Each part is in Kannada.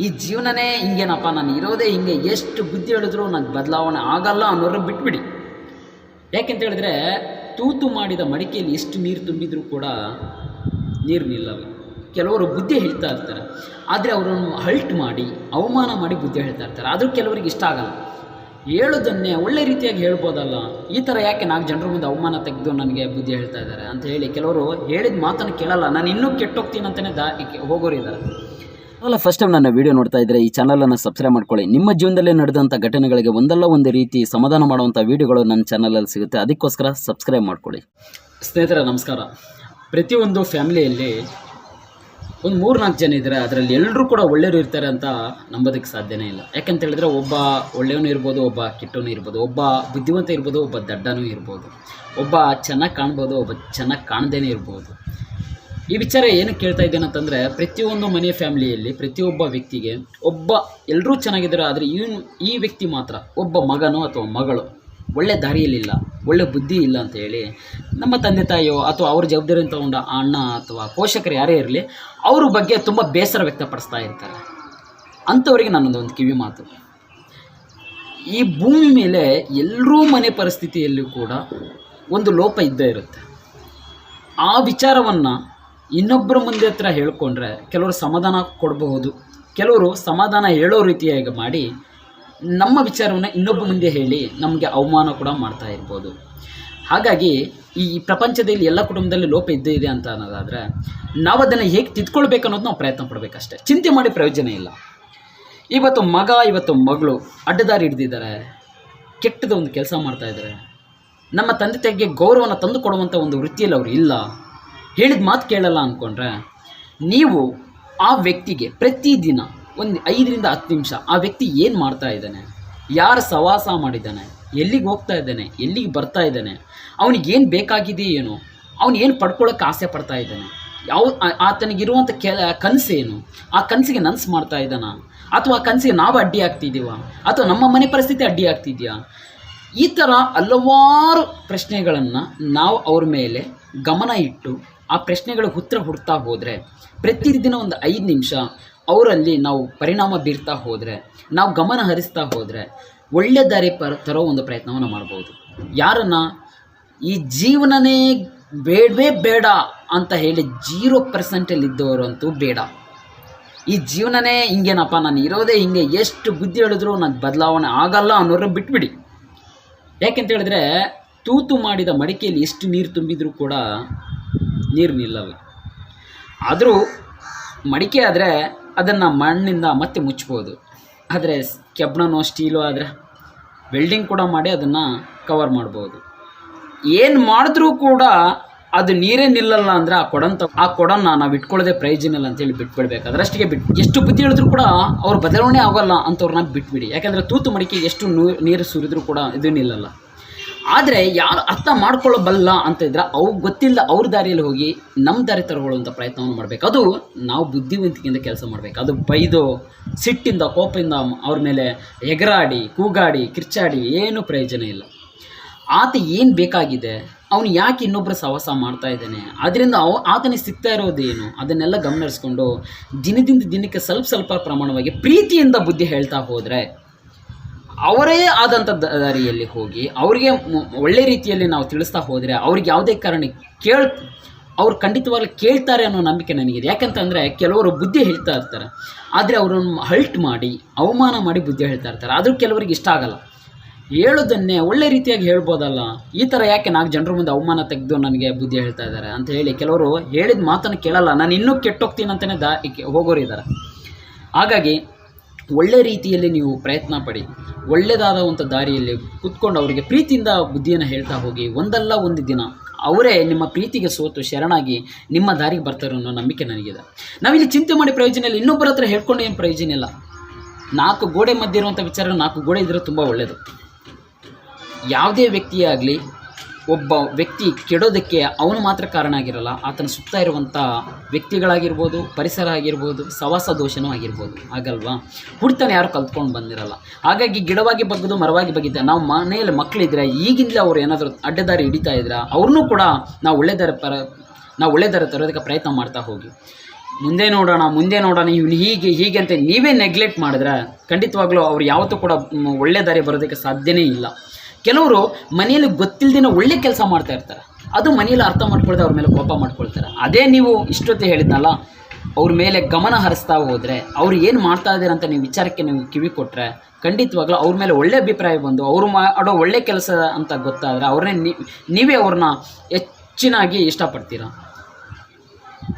ಈ ಜೀವನನೇ ಹಿಂಗೇನಪ್ಪ, ನಾನು ಇರೋದೇ ಹಿಂಗೆ. ಎಷ್ಟು ಬುದ್ಧಿ ಹೇಳಿದ್ರು ನನಗೆ ಬದಲಾವಣೆ ಆಗಲ್ಲ ಅನ್ನೋರು ಬಿಟ್ಬಿಡಿ. ಯಾಕೆಂತ ಹೇಳಿದ್ರೆ, ತೂತು ಮಾಡಿದ ಮಡಿಕೆಯಲ್ಲಿ ಎಷ್ಟು ನೀರು ತುಂಬಿದರೂ ಕೂಡ ನೀರು ನಿಲ್ಲವೆ ಕೆಲವರು ಬುದ್ಧಿ ಹೇಳ್ತಾ ಇರ್ತಾರೆ. ಆದರೆ ಅವರನ್ನು ಹಲ್ಟ್ ಮಾಡಿ, ಅವಮಾನ ಮಾಡಿ ಬುದ್ಧಿ ಹೇಳ್ತಾ ಇರ್ತಾರೆ. ಆದರೂ ಕೆಲವರಿಗೆ ಇಷ್ಟ ಆಗಲ್ಲ. ಹೇಳೋದನ್ನೇ ಒಳ್ಳೆ ರೀತಿಯಾಗಿ ಹೇಳ್ಬೋದಲ್ಲ. ಈ ಥರ ಯಾಕೆ ನಾಲ್ಕು ಜನರ ಮುಂದೆ ಅವಮಾನ ತೆಗೆದು ನನಗೆ ಬುದ್ಧಿ ಹೇಳ್ತಾ ಇದ್ದಾರೆ ಅಂತ ಹೇಳಿ ಕೆಲವರು ಹೇಳಿದ ಮಾತನ್ನು ಕೇಳಲ್ಲ. ನಾನು ಇನ್ನೂ ಕೆಟ್ಟೋಗ್ತೀನಿ ಅಂತಲೇ ದಾ ಹೋಗೋರು ಇದ್ದಾರೆ. ಅಲ್ಲ ಫಸ್ಟ್ ಟೈಮ್ ನನ್ನ ವಿಡಿಯೋ ನೋಡ್ತಾ ಇದ್ದರೆ ಈ ಚಾನಲನ್ನು ಸಬ್ಸ್ಕ್ರೈಬ್ ಮಾಡ್ಕೊಳ್ಳಿ. ನಿಮ್ಮ ಜೀವನದಲ್ಲಿ ನಡೆದಂಥ ಘಟನೆಗಳಿಗೆ ಒಂದಲ್ಲ ಒಂದು ರೀತಿ ಸಮಾಧಾನ ಮಾಡುವಂಥ ವಿಡಿಯೋಗಳು ನನ್ನ ಚಾನಲಲ್ಲಿ ಸಿಗುತ್ತೆ. ಅದಕ್ಕೋಸ್ಕರ ಸಬ್ಸ್ಕ್ರೈಬ್ ಮಾಡ್ಕೊಳ್ಳಿ. ಸ್ನೇಹಿತರೆ, ನಮಸ್ಕಾರ. ಪ್ರತಿಯೊಂದು ಫ್ಯಾಮಿಲಿಯಲ್ಲಿ ಒಂದು ಮೂರು ನಾಲ್ಕು ಜನ ಇದ್ದಾರೆ ಅದರಲ್ಲಿ ಎಲ್ಲರೂ ಕೂಡ ಒಳ್ಳೆಯವರು ಇರ್ತಾರೆ ಅಂತ ನಂಬೋದಕ್ಕೆ ಸಾಧ್ಯನೇ ಇಲ್ಲ. ಯಾಕಂತ ಹೇಳಿದ್ರೆ ಒಬ್ಬ ಒಳ್ಳೆಯವನು ಇರ್ಬೋದು, ಒಬ್ಬ ಕೆಟ್ಟವನು ಇರ್ಬೋದು, ಒಬ್ಬ ಬುದ್ಧಿವಂತ ಇರ್ಬೋದು, ಒಬ್ಬ ದಡ್ಡನೂ ಇರ್ಬೋದು, ಒಬ್ಬ ಚೆನ್ನಾಗಿ ಕಾಣ್ಬೋದು, ಒಬ್ಬ ಚೆನ್ನಾಗಿ ಕಾಣದೇನೆ ಇರ್ಬೋದು. ಈ ವಿಚಾರ ಏನಕ್ಕೆ ಕೇಳ್ತಾ ಇದ್ದೇನೆ ಅಂತಂದರೆ, ಪ್ರತಿಯೊಂದು ಮನೆಯ ಫ್ಯಾಮಿಲಿಯಲ್ಲಿ ಪ್ರತಿಯೊಬ್ಬ ವ್ಯಕ್ತಿಗೆ ಒಬ್ಬ ಎಲ್ಲರೂ ಚೆನ್ನಾಗಿದ್ದಾರೆ, ಆದರೆ ಇವನು ಈ ವ್ಯಕ್ತಿ ಮಾತ್ರ ಒಬ್ಬ ಮಗನೋ ಅಥವಾ ಮಗಳು ಒಳ್ಳೆ ದಾರಿಯಲ್ಲಿಲ್ಲ, ಒಳ್ಳೆ ಬುದ್ಧಿ ಇಲ್ಲ ಅಂತ ಹೇಳಿ ನಮ್ಮ ತಂದೆ ತಾಯಿಯೋ ಅಥವಾ ಅವ್ರ ಜವಾಬ್ದಾರಿಯನ್ನು ತಗೊಂಡ ಅಣ್ಣ ಅಥವಾ ಪೋಷಕರು ಯಾರೇ ಇರಲಿ, ಅವ್ರ ಬಗ್ಗೆ ತುಂಬ ಬೇಸರ ವ್ಯಕ್ತಪಡಿಸ್ತಾ ಇರ್ತಾರೆ. ಅಂಥವರಿಗೆ ನನ್ನದು ಒಂದು ಕಿವಿ ಮಾತು. ಈ ಭೂಮಿ ಮೇಲೆ ಎಲ್ಲರೂ ಮನೆ ಪರಿಸ್ಥಿತಿಯಲ್ಲೂ ಕೂಡ ಒಂದು ಲೋಪ ಇದ್ದೇ ಇರುತ್ತೆ. ಆ ವಿಚಾರವನ್ನು ಇನ್ನೊಬ್ಬರ ಮುಂದೆ ಹತ್ರ ಹೇಳ್ಕೊಂಡ್ರೆ ಕೆಲವರು ಸಮಾಧಾನ ಕೊಡಬಹುದು. ಕೆಲವರು ಸಮಾಧಾನ ಹೇಳೋ ರೀತಿಯಾಗಿ ಮಾಡಿ ನಮ್ಮ ವಿಚಾರವನ್ನು ಇನ್ನೊಬ್ಬ ಮುಂದೆ ಹೇಳಿ ನಮಗೆ ಅವಮಾನ ಕೂಡ ಮಾಡ್ತಾ ಇರ್ಬೋದು. ಹಾಗಾಗಿ ಈ ಪ್ರಪಂಚದಲ್ಲಿ ಎಲ್ಲ ಕುಟುಂಬದಲ್ಲಿ ಲೋಪ ಇದ್ದೇ ಇದೆ ಅಂತ ಅನ್ನೋದಾದರೆ ನಾವು ಅದನ್ನು ಹೇಗೆ ತಿದ್ಕೊಳ್ಬೇಕು ಅನ್ನೋದು ನಾವು ಪ್ರಯತ್ನ ಪಡಬೇಕಷ್ಟೇ. ಚಿಂತೆ ಮಾಡಿ ಪ್ರಯೋಜನ ಇಲ್ಲ. ಇವತ್ತು ಮಗ, ಇವತ್ತು ಮಗಳು ಅಡ್ಡದಾರಿ ಹಿಡ್ದಿದ್ದಾರೆ. ಕೆಟ್ಟದ ಒಂದು ಕೆಲಸ ಮಾಡ್ತಾ ಇದ್ದಾರೆ. ನಮ್ಮ ತಂದೆ ತಾಯಿಗೆ ಗೌರವನ ತಂದು ಕೊಡುವಂಥ ಒಂದು ವೃತ್ತಿಯಲ್ಲಿ ಅವರು ಇಲ್ಲ. ಹೇಳಿದ ಮಾತು ಕೇಳಲ್ಲ ಅಂದ್ಕೊಂಡ್ರೆ ನೀವು ಆ ವ್ಯಕ್ತಿಗೆ ಪ್ರತಿದಿನ ಒಂದು ಐದರಿಂದ ಹತ್ತು ನಿಮಿಷ ಆ ವ್ಯಕ್ತಿ ಏನು ಮಾಡ್ತಾ ಇದ್ದಾನೆ? ಯಾರು ಸವಾಸ ಮಾಡಿದ್ದಾನೆ? ಎಲ್ಲಿಗೆ ಹೋಗ್ತಾ ಇದ್ದಾನೆ? ಎಲ್ಲಿಗೆ ಬರ್ತಾ ಇದ್ದಾನೆ? ಅವನಿಗೆ ಏನು ಬೇಕಾಗಿದೆ ಏನು? ಅವನು ಏನು ಪಡ್ಕೊಳ್ಳೋಕೆ ಆಸೆ ಪಡ್ತಾ ಇದ್ದಾನೆ? ಯಾವ ಆತನಿಗಿರುವಂಥ ಕೆಲ ಕನಸೇನು ಆ ಕನಸಿಗೆ ನನ್ಸು ಮಾಡ್ತಾ ಇದ್ದಾನ? ಅಥವಾ ಆ ಕನಸಿಗೆ ನಾವು ಅಡ್ಡಿ ಆಗ್ತಿದ್ದೀವ? ಅಥವಾ ನಮ್ಮ ಮನೆ ಪರಿಸ್ಥಿತಿ ಅಡ್ಡಿ ಆಗ್ತಿದೆಯಾ? ಈ ಥರ ಹಲವಾರು ಪ್ರಶ್ನೆಗಳನ್ನು ನಾವು ಅವ್ರ ಮೇಲೆ ಗಮನ ಇಟ್ಟು ಆ ಪ್ರಶ್ನೆಗಳು ಉತ್ತರ ಹುಡ್ತಾ ಹೋದರೆ, ಪ್ರತಿದಿನ ಒಂದು ಐದು ನಿಮಿಷ ಅವರಲ್ಲಿ ನಾವು ಪರಿಣಾಮ ಬೀರ್ತಾ ಹೋದರೆ, ನಾವು ಗಮನ ಹರಿಸ್ತಾ ಹೋದರೆ, ಒಳ್ಳೆ ದಾರಿ ಪರ ತರೋ ಒಂದು ಪ್ರಯತ್ನವನ್ನು ಮಾಡ್ಬೋದು. ಯಾರನ್ನು? ಈ ಜೀವನನೇ ಬೇಡವೇ ಬೇಡ ಅಂತ ಹೇಳಿ ಜೀರೋ ಪರ್ಸೆಂಟಲ್ಲಿ ಇದ್ದವರಂತೂ ಬೇಡ. ಈ ಜೀವನನೇ ಹಿಂಗೇನಪ್ಪ, ನಾನು ಇರೋದೇ ಹಿಂಗೆ, ಎಷ್ಟು ಬುದ್ಧಿ ಹೇಳಿದ್ರು ನನಗೆ ಬದಲಾವಣೆ ಆಗಲ್ಲ ಅನ್ನೋರು ಬಿಟ್ಬಿಡಿ. ಯಾಕೆಂತ ಹೇಳಿದ್ರೆ, ತೂತು ಮಾಡಿದ ಮಡಿಕೆಯಲ್ಲಿ ಎಷ್ಟು ನೀರು ತುಂಬಿದರೂ ಕೂಡ ನೀರು ನಿಲ್ಲವೆ ಆದರೂ ಮಡಿಕೆ ಆದರೆ ಅದನ್ನು ಮಣ್ಣಿಂದ ಮತ್ತೆ ಮುಚ್ಬೋದು. ಆದರೆ ಕೆಬ್ಬಣನೋ ಸ್ಟೀಲು ಆದರೆ ವೆಲ್ಡಿಂಗ್ ಕೂಡ ಮಾಡಿ ಅದನ್ನು ಕವರ್ ಮಾಡ್ಬೋದು. ಏನು ಮಾಡಿದ್ರೂ ಕೂಡ ಅದು ನೀರೇ ನಿಲ್ಲಲ್ಲ ಅಂದರೆ ಆ ಕೊಡಂತ, ಆ ಕೊಡನ್ನ ನಾವು ಇಟ್ಕೊಳ್ಳೋದೇ ಪ್ರಯೋಜನ ಅಂತೇಳಿ ಬಿಟ್ಬಿಡ್ಬೇಕು. ಅದರಷ್ಟಿಗೆ ಬಿಟ್ಟು ಎಷ್ಟು ಬುದ್ಧಿ ಹೇಳಿದ್ರು ಕೂಡ ಅವ್ರು ಬದಲಾವಣೆ ಆಗೋಲ್ಲ ಅಂತವ್ರನ್ನ ಬಿಟ್ಬಿಡಿ. ಯಾಕಂದರೆ ತೂತು ಮಡಿಕೆ ಎಷ್ಟು ನೀರು ಸುರಿದ್ರೂ ಕೂಡ ಇದು ನಿಲ್ಲಲ್ಲ. ಆದರೆ ಯಾರು ಅರ್ಥ ಮಾಡ್ಕೊಳ್ಳಬಲ್ಲ ಅಂತ ಇದ್ರೆ ಅವ್ರು ಗೊತ್ತಿಲ್ಲ ಅವ್ರ ದಾರಿಯಲ್ಲಿ ಹೋಗಿ ನಮ್ಮ ದಾರಿ ತಗೊಳ್ಳುವಂಥ ಪ್ರಯತ್ನವನ್ನು ಮಾಡಬೇಕು. ಅದು ನಾವು ಬುದ್ಧಿವಂತಿಕೆಯಿಂದ ಕೆಲಸ ಮಾಡಬೇಕು. ಅದು ಬೈದು, ಸಿಟ್ಟಿಂದ, ಕೋಪದಿಂದ ಅವ್ರ ಮೇಲೆ ಎಗರಾಡಿ, ಕೂಗಾಡಿ, ಕಿರ್ಚಾಡಿ ಏನೂ ಪ್ರಯೋಜನ ಇಲ್ಲ. ಆತ ಏನು ಬೇಕಾಗಿದೆ, ಅವನು ಯಾಕೆ ಇನ್ನೊಬ್ಬರ ಸಹವಾಸ ಮಾಡ್ತಾ ಇದ್ದಾನೆ ಅದರಿಂದ ಅವ, ಆತನಿಗೆ ಸಿಗ್ತಾ ಇರೋದೇನು ಅದನ್ನೆಲ್ಲ ಗಮನಿಸ್ಕೊಂಡು ದಿನದಿಂದ ದಿನಕ್ಕೆ ಸ್ವಲ್ಪ ಸ್ವಲ್ಪ ಪ್ರಮಾಣವಾಗಿ ಪ್ರೀತಿಯಿಂದ ಬುದ್ಧಿ ಹೇಳ್ತಾ ಹೋದರೆ ಅವರೇ ಆದಂಥ ದಾರಿಯಲ್ಲಿ ಹೋಗಿ ಅವರಿಗೆ ಒಳ್ಳೆ ರೀತಿಯಲ್ಲಿ ನಾವು ತಿಳಿಸ್ತಾ ಹೋದರೆ ಅವ್ರಿಗೆ ಯಾವುದೇ ಕಾರಣ ಕೇಳ್, ಅವ್ರು ಖಂಡಿತವಾಗ್ಲೂ ಕೇಳ್ತಾರೆ ಅನ್ನೋ ನಂಬಿಕೆ ನನಗಿದೆ. ಯಾಕಂತಂದರೆ ಕೆಲವರು ಬುದ್ಧಿ ಹೇಳ್ತಾ ಇರ್ತಾರೆ. ಆದರೆ ಅವರನ್ನು ಹಲ್ಟ್ ಮಾಡಿ, ಅವಮಾನ ಮಾಡಿ ಬುದ್ಧಿ ಹೇಳ್ತಾ ಇರ್ತಾರೆ. ಆದರೂ ಕೆಲವರಿಗೆ ಇಷ್ಟ ಆಗಲ್ಲ. ಹೇಳೋದನ್ನೇ ಒಳ್ಳೆ ರೀತಿಯಾಗಿ ಹೇಳ್ಬೋದಲ್ಲ. ಈ ಥರ ಯಾಕೆ ನಾಲ್ಕು ಜನರ ಮುಂದೆ ಅವಮಾನ ತೆಗೆದು ನನಗೆ ಬುದ್ಧಿ ಹೇಳ್ತಾ ಇದ್ದಾರೆ ಅಂತ ಹೇಳಿ ಕೆಲವರು ಹೇಳಿದ ಮಾತನ್ನು ಕೇಳಲ್ಲ. ನಾನು ಇನ್ನೂ ಕೆಟ್ಟೋಗ್ತೀನಿ ಅಂತಲೇ ದಾ, ಹೋಗೋರು ಇದ್ದಾರೆ. ಹಾಗಾಗಿ ಒಳ್ಳೆ ರೀತಿಯಲ್ಲಿ ನೀವು ಪ್ರಯತ್ನ ಪಡಿ. ಒಳ್ಳೆಯದಾದ ಒಂದು ದಾರಿಯಲ್ಲಿ ಕುತ್ಕೊಂಡು ಅವರಿಗೆ ಪ್ರೀತಿಯಿಂದ ಬುದ್ಧಿಯನ್ನು ಹೇಳ್ತಾ ಹೋಗಿ. ಒಂದಲ್ಲ ಒಂದು ದಿನ ಅವರೇ ನಿಮ್ಮ ಪ್ರೀತಿಗೆ ಸೋತು ಶರಣಾಗಿ ನಿಮ್ಮ ದಾರಿಗೆ ಬರ್ತಾರೆ ಅನ್ನೋ ನಂಬಿಕೆ ನನಗಿದೆ. ನಾವಿಲ್ಲಿ ಚಿಂತೆ ಮಾಡಿ ಪ್ರಯೋಜನ ಇಲ್ಲ. ಇನ್ನೊಬ್ಬರ ಹತ್ರ ಹೇಳ್ಕೊಂಡು ಏನು ಪ್ರಯೋಜನ ಇಲ್ಲ. ನಾಲ್ಕು ಗೋಡೆ ಮಧ್ಯೆ ಇರುವಂಥ ವಿಚಾರ, ನಾಲ್ಕು ಗೋಡೆ ಇದ್ದರೆ ತುಂಬ ಒಳ್ಳೆಯದು ಯಾವುದೇ ವ್ಯಕ್ತಿಯೇ ಆಗಲಿ ಒಬ್ಬ ವ್ಯಕ್ತಿ ಕೆಡೋದಕ್ಕೆ ಅವನು ಮಾತ್ರ ಕಾರಣ ಆಗಿರಲ್ಲ, ಆತನ ಸುತ್ತ ಇರುವಂಥ ವ್ಯಕ್ತಿಗಳಾಗಿರ್ಬೋದು, ಪರಿಸರ ಆಗಿರ್ಬೋದು, ಸವಾಸ ದೋಷನೂ ಆಗಿರ್ಬೋದು. ಆಗಲ್ವಾ ಹುಡ್ತಾನೆ ಯಾರು ಕಲ್ತ್ಕೊಂಡು ಬಂದಿರಲ್ಲ. ಹಾಗಾಗಿ ಗಿಡವಾಗಿ ಬಗ್ಗದು ಮರವಾಗಿ ಬಗ್ಗಿದ್ದ ನಾವು ಮನೆಯಲ್ಲಿ ಮಕ್ಕಳಿದ್ರೆ ಈಗಿಂದಲೇ ಅವ್ರು ಏನಾದರೂ ಅಡ್ಡದಾರಿ ಹಿಡಿತಾ ಇದ್ರೆ ಅವ್ರನ್ನೂ ಕೂಡ ನಾವು ಒಳ್ಳೆ ದಾರಿ ಪರ, ನಾವು ಒಳ್ಳೆ ದಾರಿ ತರೋದಕ್ಕೆ ಪ್ರಯತ್ನ ಮಾಡ್ತಾ ಹೋಗಿ. ಮುಂದೆ ನೋಡೋಣ ಮುಂದೆ ನೋಡೋಣ, ಇವ್ನು ಹೀಗೆ ಹೀಗೆ ಅಂತ ನೀವೇ ನೆಗ್ಲೆಕ್ಟ್ ಮಾಡಿದ್ರೆ ಖಂಡಿತವಾಗ್ಲೂ ಅವ್ರು ಯಾವತ್ತೂ ಕೂಡ ಒಳ್ಳೆ ದಾರಿ ಬರೋದಕ್ಕೆ ಸಾಧ್ಯನೇ ಇಲ್ಲ. ಕೆಲವರು ಮನೆಯಲ್ಲಿ ಗೊತ್ತಿಲ್ಲದಿನ ಒಳ್ಳೆ ಕೆಲಸ ಮಾಡ್ತಾ ಇರ್ತಾರೆ. ಅದು ಮನೆಯಲ್ಲಿ ಅರ್ಥ ಮಾಡ್ಕೊಳ್ದೆ ಅವ್ರ ಮೇಲೆ ಕೋಪ ಮಾಡ್ಕೊಳ್ತಾರೆ. ಅದೇ ನೀವು ಇಷ್ಟೊತ್ತು ಹೇಳಿದ್ನಲ್ಲ, ಅವ್ರ ಮೇಲೆ ಗಮನ ಹರಿಸ್ತಾ ಹೋದರೆ, ಅವ್ರು ಏನು ಮಾಡ್ತಾ ಇದ್ದಾರೆ ಅಂತ ನೀವು ವಿಚಾರಕ್ಕೆ ನೀವು ಕಿವಿ ಕೊಟ್ಟರೆ ಖಂಡಿತವಾಗ್ಲೂ ಅವ್ರ ಮೇಲೆ ಒಳ್ಳೆ ಅಭಿಪ್ರಾಯ ಬಂದು, ಅವರು ಮಾಡೋ ಒಳ್ಳೆ ಕೆಲಸ ಅಂತ ಗೊತ್ತಾದರೆ ಅವ್ರನ್ನೇ ನೀವೇ ಅವ್ರನ್ನ ಹೆಚ್ಚಿನಾಗಿ ಇಷ್ಟಪಡ್ತೀರ?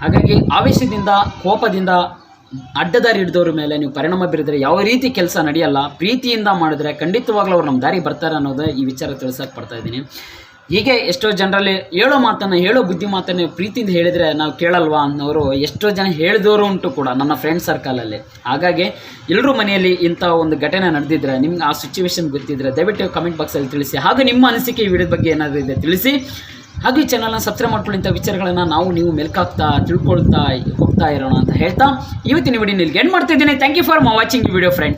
ಹಾಗಾಗಿ ಆವೇಶದಿಂದ, ಕೋಪದಿಂದ ಅಡ್ಡದಾರಿ ಹಿಡಿದವ್ರ ಮೇಲೆ ನೀವು ಪರಿಣಾಮ ಬೀರಿದ್ರೆ ಯಾವ ರೀತಿ ಕೆಲಸ ನಡೆಯಲ್ಲ, ಪ್ರೀತಿಯಿಂದ ಮಾಡಿದ್ರೆ ಖಂಡಿತವಾಗ್ಲೂ ಅವ್ರು ನಮ್ಮ ದಾರಿ ಬರ್ತಾರೆ ಅನ್ನೋದು ಈ ವಿಚಾರ ತಿಳಿಸಕ್ಕೆ ಪಡ್ತಾ ಇದ್ದೀನಿ. ಹೀಗೆ ಎಷ್ಟೋ ಜನರಲ್ಲಿ ಹೇಳೋ ಮಾತನ್ನು, ಹೇಳೋ ಬುದ್ಧಿ ಮಾತನ್ನು ಪ್ರೀತಿಯಿಂದ ಹೇಳಿದರೆ ನಾವು ಕೇಳಲ್ವಾ ಅನ್ನೋರು ಎಷ್ಟೋ ಜನ ಹೇಳಿದವರು ಉಂಟು ಕೂಡ ನನ್ನ ಫ್ರೆಂಡ್ ಸರ್ಕಲಲ್ಲಿ ಹಾಗಾಗಿ ಎಲ್ಲರೂ ಮನೆಯಲ್ಲಿ ಇಂಥ ಒಂದು ಘಟನೆ ನಡೆದಿದ್ರೆ, ನಿಮ್ಗೆ ಆ ಸಿಚುವೇಶನ್ ಗೊತ್ತಿದ್ರೆ ದಯವಿಟ್ಟು ಕಮೆಂಟ್ ಬಾಕ್ಸಲ್ಲಿ ತಿಳಿಸಿ. ಹಾಗೂ ನಿಮ್ಮ ಅನಿಸಿಕೆ ಈ ವಿಡಿಯೋದ ಬಗ್ಗೆ ಏನಾದರೂ ಇದೆ ತಿಳಿಸಿ. ಹಾಗೂ ಈ ಚಾನಲ್ನ ಸಬ್ಸ್ಕ್ರೈಬ್ ಮಾಡ್ಕೊಳ್ಳಿ ಇಂಥ ವಿಚಾರಗಳನ್ನು ನಾವು, ನೀವು ಮೆಲ್ಕಾಗ್ತಾ, ತಿಳ್ಕೊಳ್ತಾ, ಹೋಗ್ತಾ ಇರೋಣ ಅಂತ ಹೇಳ್ತಾ, ಇವತ್ತಿನ ವಿಡಿಯೋ ನಿಲ್ಗೆ ಎಂಡ್ ಮಾಡ್ತಾ ಇದ್ದೀನಿ. ಥ್ಯಾಂಕ್ ಯು ಫಾರ್ ವಾಚಿಂಗ್ ಈ ವಿಡಿಯೋ ಫ್ರೆಂಡ್ಸ್